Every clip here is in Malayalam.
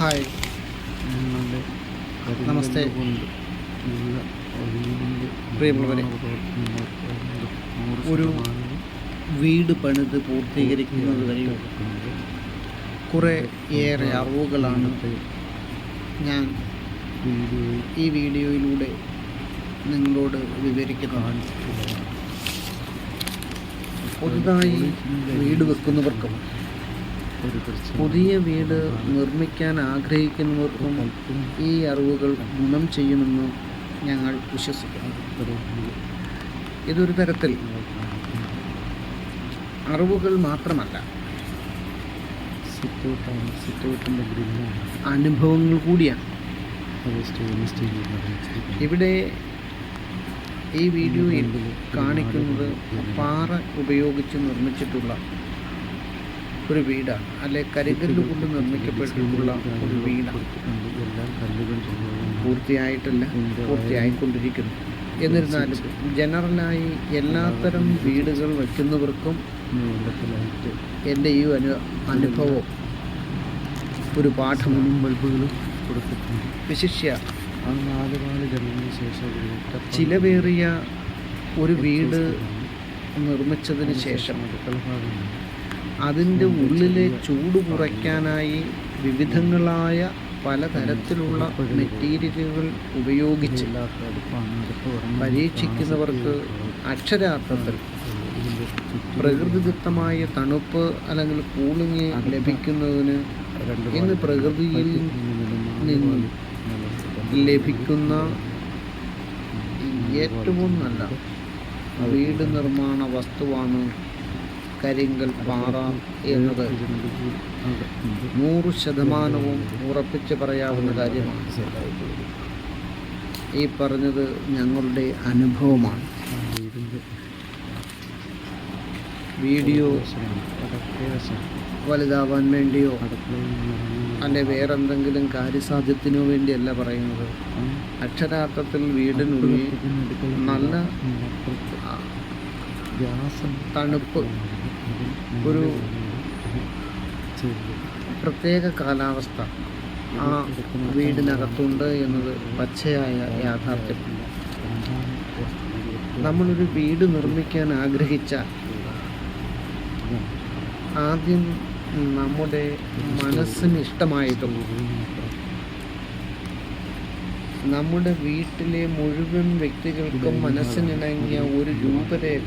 ഹായ്. നമസ്തേ. പ്രിയമുള്ളവരെ, ഒരു വീട് പണിത് പൂർത്തീകരിക്കുന്നത് വരെയും കൊണ്ട് കുറേ ഏറെ അറിവുകളാണ് ഞാൻ ഈ വീഡിയോയിലൂടെ നിങ്ങളോട് വിവരിക്കുന്നതാണ്. പുതുതായി വീട് വെക്കുന്നവർക്കും പുതിയ വീട് നിർമ്മിക്കാൻ ആഗ്രഹിക്കുന്നവർക്കും ഈ അറിവുകൾ ഗുണം ചെയ്യുമെന്ന് ഞങ്ങൾ വിശ്വസിക്കുന്നു. ഇതൊരു തരത്തിൽ അറിവുകൾ മാത്രമല്ല അനുഭവങ്ങൾ കൂടിയാണ്. ഇവിടെ ഈ വീഡിയോയിൽ കാണിക്കുന്നത് പാറ ഉപയോഗിച്ച് നിർമ്മിച്ചിട്ടുള്ള ഒരു വീടാണ്. അല്ലെ കരിങ്കല്ല് കൊണ്ട് നിർമ്മിക്കപ്പെട്ടിട്ടുള്ള ഒരു വീടാണ്. പൂർത്തിയായിട്ടല്ല പൂർത്തിയായിക്കൊണ്ടിരിക്കുന്നു. എന്നിരുന്നാലും ജനറലായി എല്ലാത്തരം വീടുകൾ വയ്ക്കുന്നവർക്കും എന്റെ ഈ അനു അനുഭവം ഒരു പാഠം. ബൾബുകളും കൊടുത്തിട്ടുണ്ട് വിശിഷ്യ. ചിലവേറിയ ഒരു വീട് നിർമ്മിച്ചതിന് ശേഷം അതിന്റെ ഉള്ളിലെ ചൂട് കുറയ്ക്കാനായി വിവിധങ്ങളായ പലതരത്തിലുള്ള മെറ്റീരിയലുകൾ ഉപയോഗിച്ച് പരീക്ഷിക്കുന്നവർക്ക് അക്ഷരാർത്ഥത്തിൽ പ്രകൃതിദത്തമായ തണുപ്പ് അല്ലെങ്കിൽ കൂളിംഗ് ലഭിക്കുന്നതിന് ഇന്ന് പ്രകൃതിയിൽ നിന്നും ലഭിക്കുന്ന ഏറ്റവും നല്ല വീട് നിർമ്മാണ വസ്തുവാണ് കരിങ്കൽ പാറ എന്നത് നൂറ് ശതമാനവും ഉറപ്പിച്ച് പറയാവുന്ന കാര്യമാണ്. ഈ പറഞ്ഞത് ഞങ്ങളുടെ അനുഭവമാണ്. വീഡിയോ വലുതാവാൻ വേണ്ടിയോ അല്ലെ വേറെന്തെങ്കിലും കാര്യസാധ്യത്തിനോ വേണ്ടിയല്ല പറയുന്നത്. അക്ഷരാർത്ഥത്തിൽ വീടിനുള്ളിൽ നല്ല തണുപ്പ് ഒരു പ്രത്യേക കാലാവസ്ഥ. ആ വീടിനകത്തുണ്ട് എന്നത് പച്ചയായ യാഥാർത്ഥ്യം. നമ്മളൊരു വീട് നിർമ്മിക്കാൻ ആഗ്രഹിച്ചാൽ ആദ്യം നമ്മുടെ മനസ്സിന് ഇഷ്ടമായിട്ടും നമ്മുടെ വീട്ടിലെ മുഴുവൻ വ്യക്തികൾക്കും മനസ്സിനിണങ്ങിയ ഒരു രൂപരേഖ.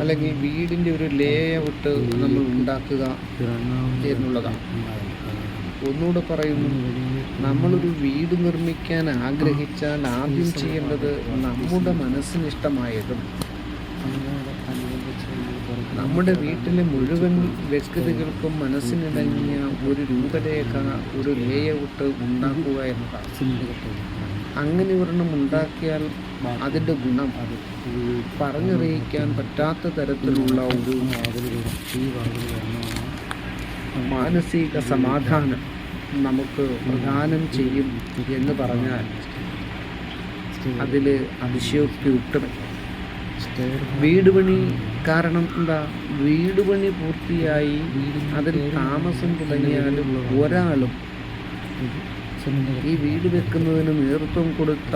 അല്ലെങ്കിൽ വീടിന്റെ ഒരു ലേ ഔട്ട് നമ്മൾ ഉണ്ടാക്കുക എന്നുള്ളതാണ്. ഒന്നുകൂടെ പറയുന്നു നമ്മളൊരു വീട് നിർമ്മിക്കാൻ ആഗ്രഹിച്ചാൽ ആദ്യം ചെയ്യേണ്ടത് നമ്മുടെ മനസ്സിന് ഇഷ്ടമായതും നമ്മുടെ വീട്ടിലെ മുഴുവൻ വ്യക്തികൾക്കും മനസ്സിനിണങ്ങിയ ഒരു രൂപരേഖ ഒരു ലേ ഔട്ട് ഉണ്ടാക്കുക എന്നതാണ്. അങ്ങനെ ഒരെണ്ണം ഉണ്ടാക്കിയാൽ അതിന്റെ ഗുണം അത്. പറഞ്ഞറിയിക്കാൻ പറ്റാത്ത തരത്തിലുള്ള ഒരു മാനസിക സമാധാനം നമുക്ക് പ്രദാനം ചെയ്യും എന്ന് പറഞ്ഞാൽ അതിൽ അതിശയോക്തി ഒട്ടുമില്ല വീട് പണി കാരണം എന്താ? വീട് പണി പൂർത്തിയായി അതിൽ താമസം തുടങ്ങിയാലും ഒരാളും ഈ വീട് വെക്കുന്നതിന് നേതൃത്വം കൊടുത്ത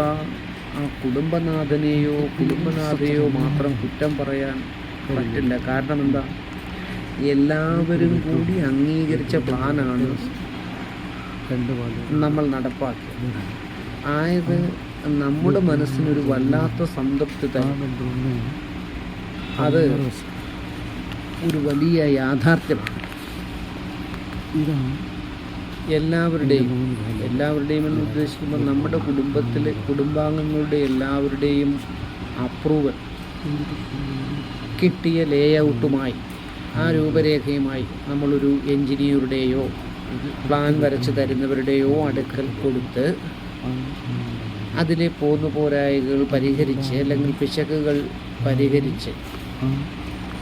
ആ കുടുംബനാഥനെയോ കുടുംബനാഥയോ മാത്രം കുറ്റം പറയാൻ പറ്റില്ല. കാരണം എന്താ? എല്ലാവരും കൂടി അംഗീകരിച്ച പ്ലാനാണ് നമ്മൾ നടപ്പാക്കിയത്. ആയത് നമ്മുടെ മനസ്സിനൊരു വല്ലാത്ത സംതൃപ്തി തരും അത് ഒരു വലിയ യാഥാർത്ഥ്യമാണ്. ഇതാണ് എല്ലാവരുടെയും എല്ലാവരുടെയും എന്ന് ഉദ്ദേശിക്കുമ്പോൾ നമ്മുടെ കുടുംബത്തിലെ കുടുംബാംഗങ്ങളുടെ എല്ലാവരുടെയും അപ്രൂവൽ കിട്ടിയ ലേഔട്ടുമായി ആ രൂപരേഖയുമായി നമ്മളൊരു എഞ്ചിനീയറുടെയോ പ്ലാൻ വരച്ച് തരുന്നവരുടെയോ അടുക്കൽ കൊടുത്ത് അതിലെ പോന്നു പോരായകൾ പരിഹരിച്ച് അല്ലെങ്കിൽ പിശകുകൾ പരിഹരിച്ച്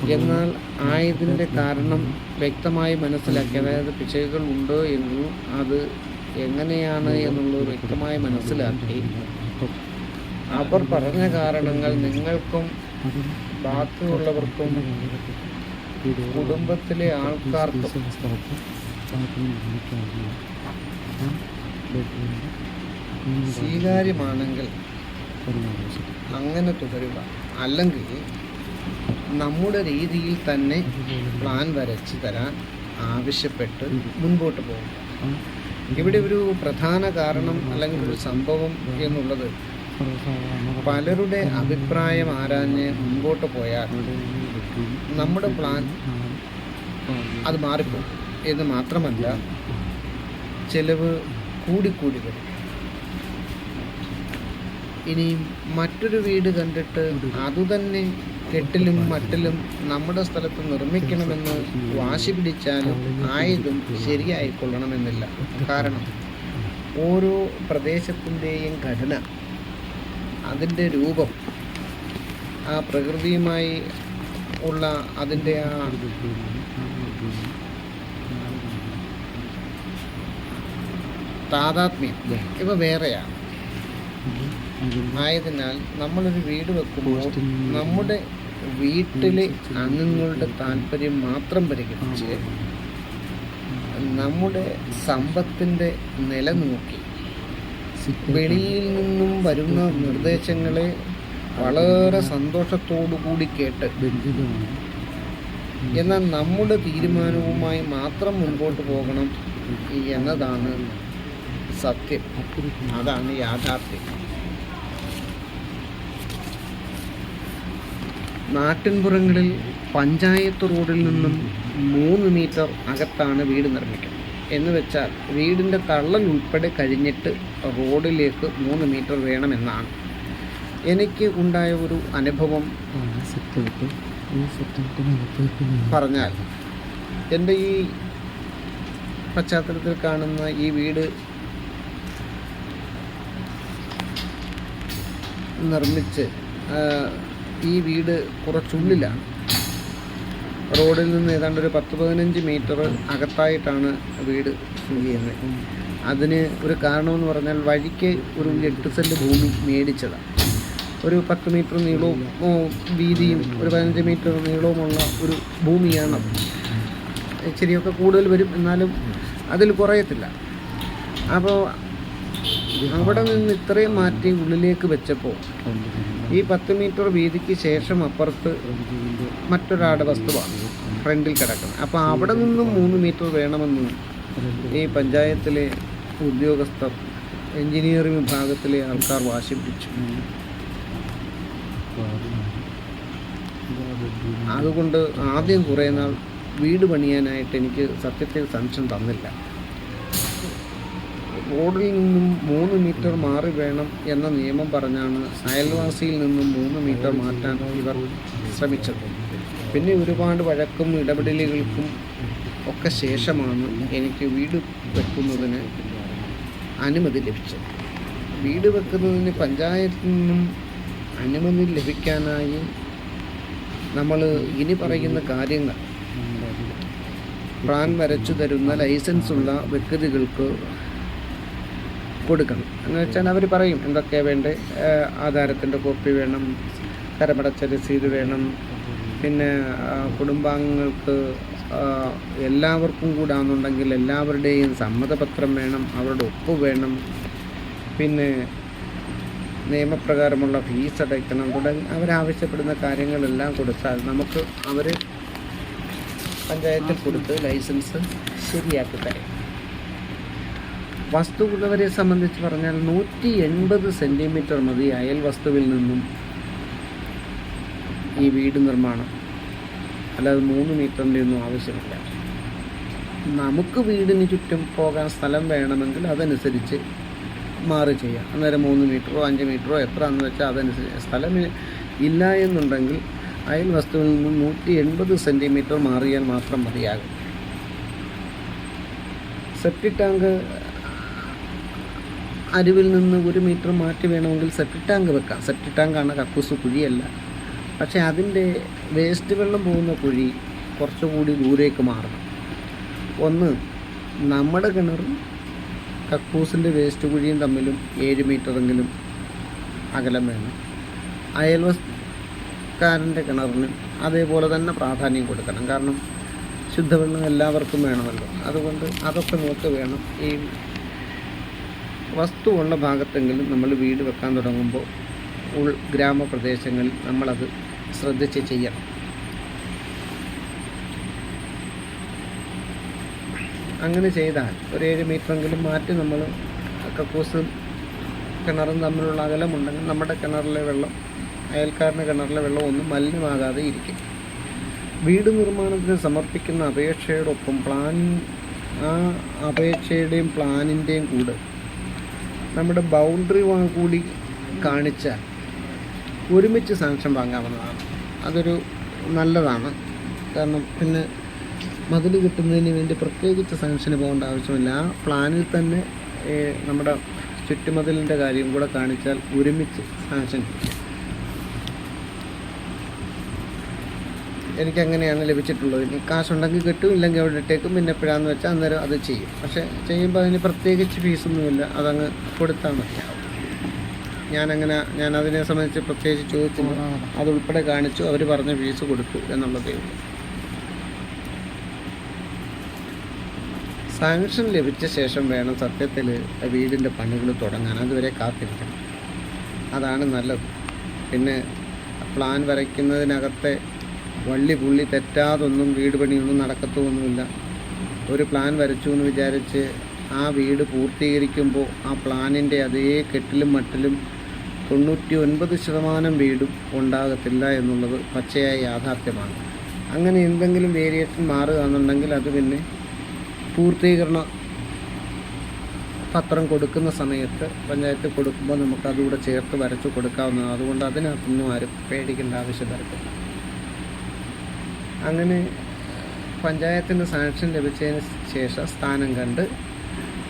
എന്നാൽ ആയതിന്റെ കാരണം വ്യക്തമായി മനസ്സിലാക്കി. അതായത് പിശകുകൾ ഉണ്ടോ എന്നും അത് എങ്ങനെയാണ് എന്നുള്ളത് വ്യക്തമായി മനസ്സിലാക്കി. അവർ പറഞ്ഞ കാരണങ്ങൾ നിങ്ങൾക്കും ബാക്കിയുള്ളവർക്കും കുടുംബത്തിലെ ആൾക്കാർക്കും സ്വീകാര്യമാണെങ്കിൽ അങ്ങനെ തുടരുക. അല്ലെങ്കിൽ നമ്മുടെ രീതിയിൽ തന്നെ പ്ലാൻ വരച്ച് തരാൻ ആവശ്യപ്പെട്ട് മുൻപോട്ട് പോകും ഇവിടെ ഒരു പ്രധാന കാരണം അല്ലെങ്കിൽ ഒരു സംഭവം എന്നുള്ളത് പലരുടെ അഭിപ്രായം ആരാഞ്ഞ് മുൻപോട്ട് പോയാൽ നമ്മുടെ പ്ലാൻ അത് മാറിപ്പോകും എന്ന് മാത്രമല്ല ചെലവ് കൂടിക്കൂടി വരും. ഇനി മറ്റൊരു വീട് കണ്ടിട്ട് അതുതന്നെ കെട്ടിലും മട്ടിലും നമ്മുടെ സ്ഥലത്ത് നിർമ്മിക്കണമെന്ന് വാശി പിടിച്ചാലും ആയതും ശരിയായിക്കൊള്ളണമെന്നില്ല കാരണം ഓരോ പ്രദേശത്തിന്റെയും ഘടന അതിന്റെ രൂപം ആ പ്രകൃതിയുമായി ഉള്ള അതിന്റെ ആ. താതാത്മ്യം ഇവ വേറെയാണ് ആയതിനാൽ നമ്മളൊരു വീട് വെക്കുമ്പോൾ നമ്മുടെ വീട്ടിലെ അംഗങ്ങളുടെ താല്പര്യം മാത്രം പരിഗണിച്ച് നമ്മുടെ സമ്പത്തിന്റെ നില നോക്കി വെളിയിൽ നിന്നും വരുന്ന നിർദ്ദേശങ്ങളെ വളരെ കൂടി കേട്ട് എന്നാൽ നമ്മുടെ തീരുമാനവുമായി മാത്രം മുൻപോട്ട് പോകണം എന്നതാണ് സത്യം. അതാണ് യാഥാർത്ഥ്യം. നാട്ടിൻപുറങ്ങളിൽ പഞ്ചായത്ത് റോഡിൽ നിന്നും മൂന്ന് മീറ്റർ അകത്താണ് വീട് നിർമ്മിക്കുന്നത്. എന്ന് വെച്ചാൽ വീടിന്റെ തള്ളൽ ഉൾപ്പെടെ കഴിഞ്ഞിട്ട് റോഡിലേക്ക് മൂന്ന് മീറ്റർ വേണമെന്നാണ്. എനിക്ക് ഉണ്ടായ ഒരു അനുഭവം പറഞ്ഞാൽ എന്റെ ഈ പശ്ചാത്തലത്തിൽ കാണുന്ന ഈ വീട് നിർമ്മിച്ച് ഈ വീട് കുറച്ചുള്ളിലാണ് റോഡിൽ നിന്ന് ഏതാണ്ട് ഒരു പത്ത് പതിനഞ്ച് മീറ്റർ അകത്തായിട്ടാണ് വീട് സ്ഥിതി ചെയ്യുന്നത്. അതിന് ഒരു കാരണമെന്ന് പറഞ്ഞാൽ വഴിക്ക് ഒരു എട്ട് സെന്റ് ഭൂമി മേടിച്ചതാണ്. ഒരു പത്ത് മീറ്റർ നീളവും വീതിയും ഒരു പതിനഞ്ച് മീറ്റർ നീളവുമുള്ള ഒരു ഭൂമിയാണത് ഇച്ചിരിയൊക്കെ കൂടുതൽ വരും എന്നാലും അതിൽ കുറയത്തില്ല. അപ്പോൾ അവിടെ നിന്ന് ഇത്രയും മാറ്റി ഉള്ളിലേക്ക് വെച്ചപ്പോൾ ഈ പത്ത് മീറ്റർ വീതിക്ക് ശേഷം അപ്പുറത്ത് മറ്റൊരാളുടെ വസ്തുവാണ് ഫ്രണ്ടിൽ കിടക്കുന്നത് അപ്പോൾ അവിടെ നിന്നും മൂന്ന് മീറ്റർ വേണമെന്ന് ഈ പഞ്ചായത്തിലെ ഉദ്യോഗസ്ഥർ എഞ്ചിനീയറിംഗ് വിഭാഗത്തിലെ ആൾക്കാർ വാശി പിടിച്ചു അതുകൊണ്ട് ആദ്യം കുറേ നാൾ വീട് പണിയാനായിട്ട് എനിക്ക് സത്യത്തിൽ സംശയം തന്നില്ല. റോഡിൽ നിന്നും മൂന്ന് മീറ്റർ മാറി വേണം എന്ന നിയമം പറഞ്ഞാണ് അയൽവാസിയിൽ നിന്നും മൂന്ന് മീറ്റർ മാറ്റാൻ ഇവർ ശ്രമിച്ചത്. പിന്നെ ഒരുപാട് വഴക്കും ഇടപെടലുകൾക്കും ഒക്കെ ശേഷമാണ് എനിക്ക് വീട് വെക്കുന്നതിന് അനുമതി ലഭിച്ചത്. വീട് വെക്കുന്നതിന് പഞ്ചായത്തിൽ നിന്നും അനുമതി ലഭിക്കാനായി നമ്മൾ ഇനി പറയുന്ന കാര്യങ്ങൾ. പ്ലാൻ വരച്ചു തരുന്ന ലൈസൻസുള്ള വ്യക്തികൾക്ക് കൊടുക്കണം. എന്ന് വെച്ചാൽ അവർ പറയും എന്തൊക്കെയാണ് വേണ്ടത് ആധാരത്തിന്റെ കോപ്പി വേണം കരമടച്ച രസീത് വേണം. പിന്നെ കുടുംബാംഗങ്ങൾക്ക് എല്ലാവർക്കും കൂടാന്നുണ്ടെങ്കിൽ എല്ലാവരുടെയും സമ്മതപത്രം വേണം അവരുടെ ഒപ്പ് വേണം. പിന്നെ നിയമപ്രകാരമുള്ള ഫീസ് അടയ്ക്കണം. തുടങ്ങി അവരാവശ്യപ്പെടുന്ന കാര്യങ്ങളെല്ലാം കൊടുത്താൽ നമുക്ക് അവർ പഞ്ചായത്തിൽ കൊടുത്ത് ലൈസൻസ് ശരിയാക്കി തരും. വസ്തുവുള്ളവരെ സംബന്ധിച്ച് പറഞ്ഞാൽ നൂറ്റി എൺപത് സെന്റിമീറ്റർ മതി അയൽ വസ്തുവിൽ നിന്നും ഈ വീട് നിർമ്മാണം. അല്ലാതെ മൂന്ന് മീറ്ററിന്റെ ഒന്നും ആവശ്യമില്ല. നമുക്ക് വീടിന് ചുറ്റും പോകാൻ സ്ഥലം വേണമെങ്കിൽ അതനുസരിച്ച് മാറി ചെയ്യാം. അന്നേരം മൂന്ന് മീറ്ററോ അഞ്ച് മീറ്ററോ എത്ര എന്ന് വെച്ചാൽ അതനുസരിച്ച് സ്ഥലം ഇല്ല എന്നുണ്ടെങ്കിൽ അയൽ വസ്തുവിൽ നിന്നും നൂറ്റി എൺപത് സെന്റിമീറ്റർ മാറിയാൽ മാത്രം മതിയാകും. സെപ്റ്റിക് ടാങ്ക് അരുവിൽ നിന്ന് ഒരു മീറ്റർ മാറ്റി വേണമെങ്കിൽ സെപ്റ്റിക് ടാങ്ക് വെക്കാം. സെപ്റ്റിക് ടാങ്കാണ് കക്കൂസ് കുഴിയല്ല. പക്ഷേ അതിന്റെ വേസ്റ്റ് വെള്ളം പോകുന്ന കുഴി കുറച്ചുകൂടി ദൂരേക്ക് മാറണം. ഒന്ന് നമ്മുടെ കിണറും കക്കൂസിന്റെ വേസ്റ്റ് കുഴിയും തമ്മിലും ഏഴ് മീറ്ററെങ്കിലും അകലം വേണം. അയൽവസ്കാരന്റെ കിണറിന് അതേപോലെ തന്നെ പ്രാധാന്യം കൊടുക്കണം. കാരണം ശുദ്ധവെള്ളം എല്ലാവർക്കും വേണമല്ലോ. അതുകൊണ്ട് അതൊക്കെ നോക്കി വേണം ഈ വസ്തുവുള്ള ഭാഗത്തെങ്കിലും നമ്മൾ വീട് വെക്കാൻ തുടങ്ങുമ്പോൾ ഉൾ ഗ്രാമപ്രദേശങ്ങളിൽ നമ്മളത് ശ്രദ്ധിച്ച് ചെയ്യണം. അങ്ങനെ ചെയ്താൽ ഒരു ഏഴ് മീറ്ററെങ്കിലും മാറ്റി നമ്മൾ കക്കൂസും കിണറും തമ്മിലുള്ള അകലമുണ്ടെങ്കിൽ നമ്മുടെ കിണറിലെ വെള്ളം അയൽക്കാരന്റെ കിണറിലെ വെള്ളം ഒന്നും മലിനമാകാതെ ഇരിക്കും. വീട് നിർമ്മാണത്തിന് സമർപ്പിക്കുന്ന അപേക്ഷയോടൊപ്പം പ്ലാൻ ആ അപേക്ഷയുടെയും പ്ലാനിന്റെയും കൂടെ നമ്മുടെ ബൗണ്ടറി കൂടി കാണിച്ചാൽ ഒരുമിച്ച് സാങ്ഷൻ വാങ്ങാവുന്നതാണ്. അതൊരു നല്ലതാണ്. കാരണം പിന്നെ മതിൽ കിട്ടുന്നതിന് വേണ്ടി പ്രത്യേകിച്ച് സാങ്ഷന് പോകേണ്ട ആവശ്യമില്ല. ആ പ്ലാനിൽ തന്നെ നമ്മുടെ ചുറ്റുമതിലിന്റെ കാര്യം കൂടെ കാണിച്ചാൽ ഒരുമിച്ച് സാങ്ഷൻ കിട്ടും. എനിക്കങ്ങനെയാണ് ലഭിച്ചിട്ടുള്ളത്. ഇനി കാശുണ്ടെങ്കിൽ കിട്ടും ഇല്ലെങ്കിൽ അവിടെ ഇട്ടേക്കും. പിന്നെ എപ്പോഴാന്ന് വെച്ചാൽ അന്നേരം അത് ചെയ്യും. പക്ഷേ ചെയ്യുമ്പോൾ അതിന് പ്രത്യേകിച്ച് ഫീസൊന്നുമില്ല. അതങ്ങ് കൊടുത്താൽ മതിയാവും ഞാനങ്ങനെ ഞാൻ അതിനെ സംബന്ധിച്ച് പ്രത്യേകിച്ച് ചോദിച്ചില്ല. അതുൾപ്പെടെ കാണിച്ചു. അവർ പറഞ്ഞ ഫീസ് കൊടുത്തു എന്നുള്ളതേ ഉള്ളൂ. സാങ്ഷൻ ലഭിച്ച ശേഷം വേണം സത്യത്തിൽ വീടിന്റെ പണികൾ തുടങ്ങാൻ. അതുവരെ കാത്തിരിക്കണം. അതാണ് നല്ലത്. പിന്നെ പ്ലാൻ വരയ്ക്കുന്നതിനകത്തെ വള്ളി പുള്ളി തെറ്റാതൊന്നും വീട് പണിയൊന്നും നടക്കത്തൊന്നുമില്ല. ഒരു പ്ലാൻ വരച്ചു എന്ന് വിചാരിച്ച് ആ വീട് പൂർത്തീകരിക്കുമ്പോൾ ആ പ്ലാനിന്റെ അതേ കെട്ടിലും മട്ടിലും തൊണ്ണൂറ്റി ഒൻപത് ശതമാനം വീടും ഉണ്ടാകത്തില്ല എന്നുള്ളത് പച്ചയായ യാഥാർത്ഥ്യമാണ്. അങ്ങനെ എന്തെങ്കിലും വേരിയേഷൻ മാറുകയാണെന്നുണ്ടെങ്കിൽ അത് പിന്നെ പൂർത്തീകരണ പത്രം കൊടുക്കുന്ന സമയത്ത് പഞ്ചായത്ത് കൊടുക്കുമ്പോൾ നമുക്കതുകൂടെ ചേർത്ത് വരച്ച് കൊടുക്കാവുന്നതാണ്. അതുകൊണ്ട് അതിനകത്തൊന്നും ആരും പേടിക്കേണ്ട ആവശ്യം വരത്തില്ല അങ്ങനെ പഞ്ചായത്തിന് സാങ്ഷൻ ലഭിച്ചതിന് ശേഷം സ്ഥാനം കണ്ട്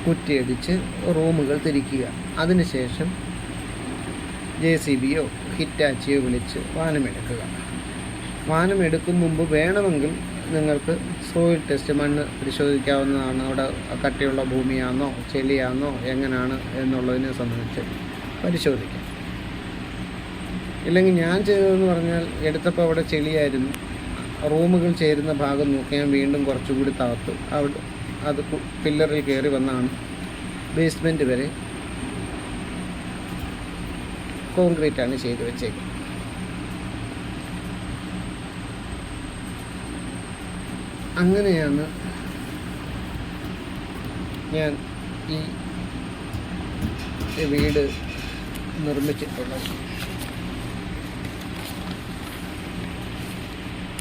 കുറ്റിയടിച്ച് റൂമുകൾ തിരിക്കുക. അതിനുശേഷം ജെ സി ബിയോ ഹിറ്റാച്ചിയോ വിളിച്ച് വാനമെടുക്കുക. വാനമെടുക്കും മുമ്പ് വേണമെങ്കിൽ നിങ്ങൾക്ക് സോയിൽ ടെസ്റ്റ് മണ്ണ് പരിശോധിക്കാവുന്നതാണ്. അവിടെ കട്ടിയുള്ള ഭൂമിയാണോ ചെളിയാണോ എങ്ങനെയാണ് എന്നുള്ളതിനെ സംബന്ധിച്ച് പരിശോധിക്കാം. ഇല്ലെങ്കിൽ ഞാൻ ചെയ്തതെന്ന് പറഞ്ഞാൽ എടുത്തപ്പോൾ അവിടെ ചെളിയായിരുന്നു. റൂമുകൾ ചേരുന്ന ഭാഗം നോക്കിയാൽ വീണ്ടും കുറച്ചുകൂടി താത്തു. അവിടെ അത് പില്ലറിൽ കയറി വന്നാണ്. ബേസ്മെന്റ് വരെ കോൺക്രീറ്റ് ആണ് ചെയ്തു വെച്ചേക്കുന്നത്. അങ്ങനെയാണ് ഞാൻ ഈ വീട് നിർമ്മിച്ചിട്ടുള്ളത്.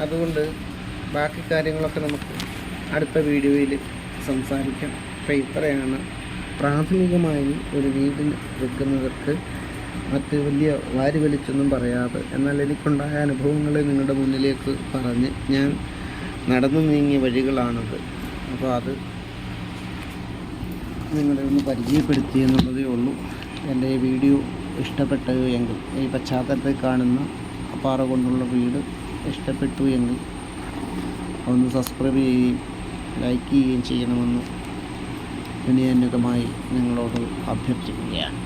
അതുകൊണ്ട് ബാക്കി കാര്യങ്ങളൊക്കെ നമുക്ക് അടുത്ത വീഡിയോയിൽ സംസാരിക്കാം. അപ്പോൾ ഇത്രയാണ്. പ്രാഥമികമായി ഒരു വീടിന് വെക്കുന്നവർക്ക് മറ്റ് വലിയ വാരി വലിച്ചൊന്നും പറയാതെ എന്നാൽ എനിക്കുണ്ടായ അനുഭവങ്ങളെ നിങ്ങളുടെ മുന്നിലേക്ക് പറഞ്ഞ് ഞാൻ നടന്നു നീങ്ങിയ വഴികളാണത്. അപ്പോൾ അത് നിങ്ങളെ ഒന്ന് പരിചയപ്പെടുത്തി എന്നുള്ളതേ ഉള്ളൂ. എന്റെ വീഡിയോ ഇഷ്ടപ്പെട്ടു എങ്കിൽ ഈ പശ്ചാത്തലത്തിൽ കാണുന്ന പാറ കൊണ്ടുള്ള വീട് ഇഷ്ടപ്പെട്ടു എങ്കിൽ ഒന്ന് സബ്സ്ക്രൈബ് ചെയ്യുകയും ലൈക്ക് ചെയ്യുകയും ചെയ്യണമെന്ന് വിനയന്യതമായി നിങ്ങളോട് അഭ്യർത്ഥിക്കുകയാണ്.